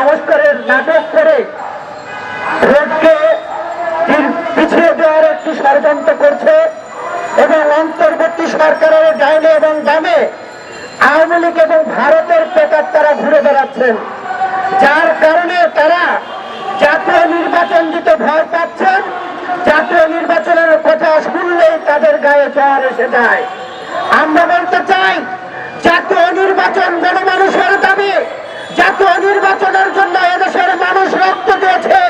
সংস্কারের নাটক করে ভোটকে পিছিয়ে দেওয়ার একটি ষড়যন্ত্র করছে এবং অন্তর্বর্তী সরকারের ডাইনে এবং বামে আওয়ামী লীগ এবং ভারতের পেটার তারা ঘুরে বেড়াচ্ছেন। যার কারণে তারা জাতীয় নির্বাচন দিতে ভয় পাচ্ছেন, জাতীয় নির্বাচনের কথা শুনলেই তাদের গায়ে জ্বর এসে যায়। আমরা বলতে চাই, জাতীয় নির্বাচন গণমানুষের দাবি জাতীয় নির্বাচনের জন্য এদেশের মানুষ রক্ত দিয়েছে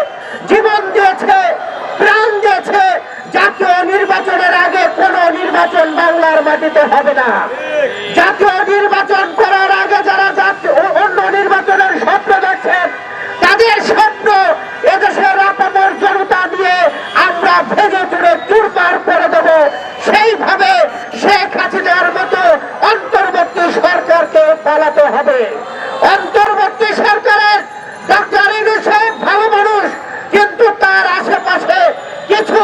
জীবন দিয়েছে প্রাণ দিয়েছে জাতীয় নির্বাচনের আগে কোন নির্বাচন মাটিতে হবে না। জাতীয় নির্বাচন করার আগে যারা অন্য নির্বাচনের স্বপ্ন দেখছেন, তাদের স্বপ্ন এদেশের আপামর জনতা দিয়ে আমরা ভেঙে চুড়ে চুরমার করে দেব। সেইভাবে শেখ হাসিনার মতো অন্তর্বর্তী সরকারকে পালাতে হবে। অন্তর্বর্তী সরকারের ইউনূস সাহেব ভালো মানুষ, কিন্তু তার আশেপাশে কিছু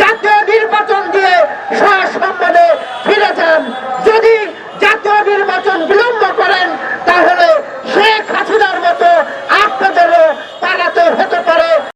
জাতীয় নির্বাচন দিয়ে সসম্মানে ফিরে যান। যদি জাতীয় নির্বাচন বিলম্ব করেন, তাহলে শেখ হাসিনার মতো